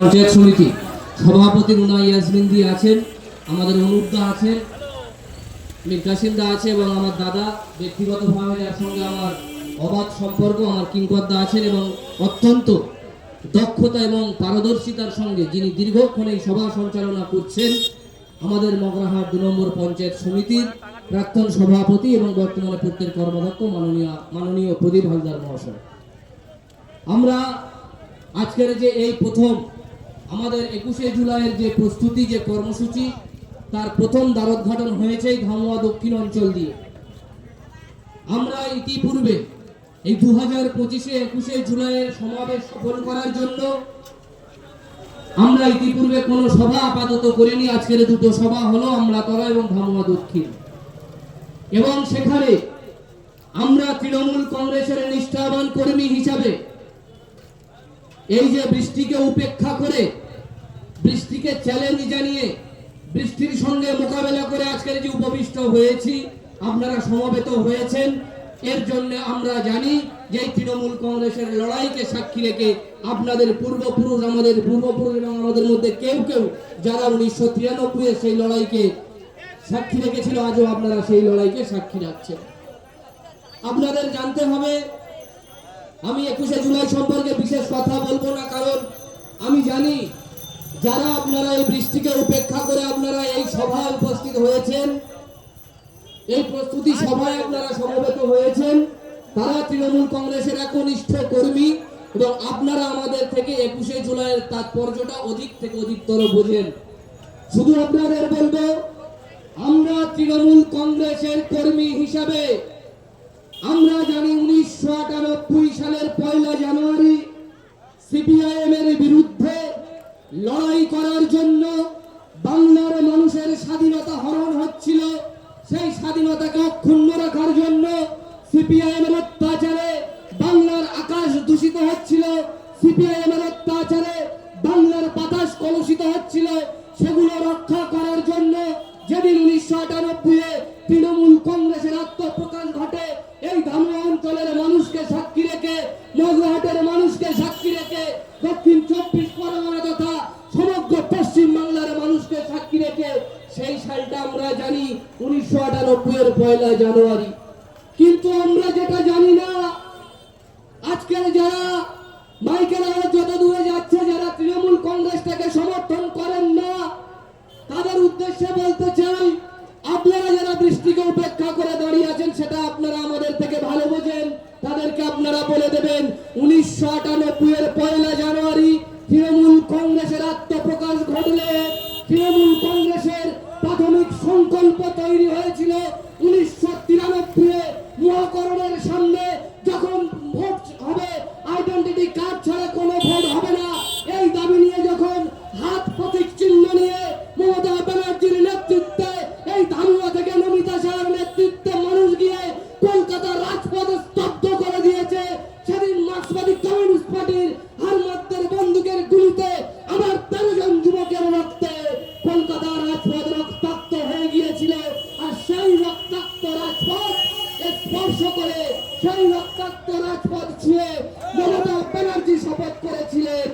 পঞ্চায়েত সমিতি সভাপতি রুনা ইয়াসমিনদি আছেন, আমাদের অনুপদা আছেন মির আছে এবং আমার দাদা ব্যক্তিগতভাবে যার সঙ্গে আমার অবাধ সম্পর্ক, আমার কিংকর্দা আছেন এবং অত্যন্ত দক্ষতা এবং পারদর্শিতার সঙ্গে যিনি দীর্ঘক্ষণ এই সভা সঞ্চালনা করছেন, আমাদের মগরাহাট দু নম্বর পঞ্চায়েত সমিতির প্রাক্তন সভাপতি এবং বর্তমানে পূর্তের কর্মদক্ষ মাননীয় মাননীয় প্রদীপ হালদার মহাশয়। আমরা আজকের যে এই প্রথম আমাদের একুশে জুলাইয়ের যে প্রস্তুতি, যে কর্মসূচি, তার প্রথম দ্বারোদ্ঘাটন হয়েছে ধামুয়া দক্ষিণ অঞ্চল দিয়ে। আমরা ইতিপূর্বে এই দু হাজার পঁচিশে একুশে জুলাইয়ের সমাবেশ সফল করার জন্য আমরা ইতিপূর্বে কোনো সভা আপাতত করিনি, আজকের দুটো সভা হলো আমরা তলা এবং ধামুয়া দক্ষিণ। এবং সেখানে আমরা তৃণমূল কংগ্রেসের নিষ্ঠাবান কর্মী হিসাবে এই যে বৃষ্টিকে উপেক্ষা করে, বৃষ্টিকে চ্যালেঞ্জ জানিয়ে, বৃষ্টির সঙ্গে মোকাবেলা করে আজকের যে উপবিষ্ট হয়েছি, আপনারা সমবেত হয়েছেন। এর জন্য আমরা জানি যে তৃণমূল কংগ্রেসের লড়াইকে সাক্ষী রেখে আপনাদের পূর্বপুরুষ, আমাদের পূর্বপুরুষ এবং আমাদের মধ্যে কেউ কেউ যারা উনিশশো তিরানব্বই সেই লড়াইকে সাক্ষী রেখেছিল, আজও আপনারা সেই লড়াইকে সাক্ষী রাখছেন। আপনাদের জানতে হবে আমি একুশে জুলাই সম্পর্কে বিশেষ কথা বলব না, কারণ আমি জানি যারা আপনারা এই বৃষ্টিকে উপেক্ষা করে আপনারা এই সভায় উপস্থিত হয়েছেন, এই প্রস্তুতি সভায় আপনারা সমবেত হয়েছেন, তারা তৃণমূল কংগ্রেসের একনিষ্ঠ কর্মী এবং আপনারা আমাদের থেকে একুশে জুলাইয়ের তাৎপর্যটা অধিক থেকে অধিকতর বোঝেন। শুধু আপনাদের বলব, আমরা তৃণমূল কংগ্রেসের কর্মী হিসাবে আমরা জানি উনিশশো আটানব্বই সালের পয়লা জানুয়ারি সিপিআইএম এর বিরুদ্ধে লড়াই করার জন্য বাংলার মানুষের স্বাধীনতা হরণ হচ্ছিল। সেই স্বাধীনতাকে অক্ষুণ্ণ রাখার জন্য সিপিআইএম এর অত্যাচারে বাংলার আকাশ দূষিত হচ্ছিল। সিপিআইএম এর অত্যাচারে বাংলার বাতাস কলুষিত হচ্ছিল। সেগুলো রক্ষা করার জন্য যেদিন উনিশশো আটানব্বই তৃণমূল কংগ্রেসের আত্মপ্রকাশ ঘটে আমরা জানি উনিশশো আটানব্বই এর পয়লা জানুয়ারি। কিন্তু আমরা যেটা জানি না, আজকের যারা মাইকেল আওয়াজ যত দূরে যাচ্ছে, যারা তৃণমূল কংগ্রেসটাকে সমর্থন করেন না, তাদের উদ্দেশ্যে বলতে চাই, আপনারা যারা বৃষ্টিকে উপেক্ষা করে দাঁড়িয়ে আছেন, সেটা আপনারা আমাদের থেকে ভালো বোঝেন। তাদেরকে আপনারা বলে দেবেন, উনিশশো আটানব্বই এর পয়লা কংগ্রেসের প্রাথমিক সংকল্প তৈরি হয়েছিল উনিশশো তিরানব্বই মহাকরণের সামনে যখন ভোট হবে আইডেন্টিটি কার্ড ছাড়া স্পর্শ করে সেই রক্তাক্ত রাজপথ ছুঁয়ে মমতা ব্যানার্জি শপথ করেছিলেন।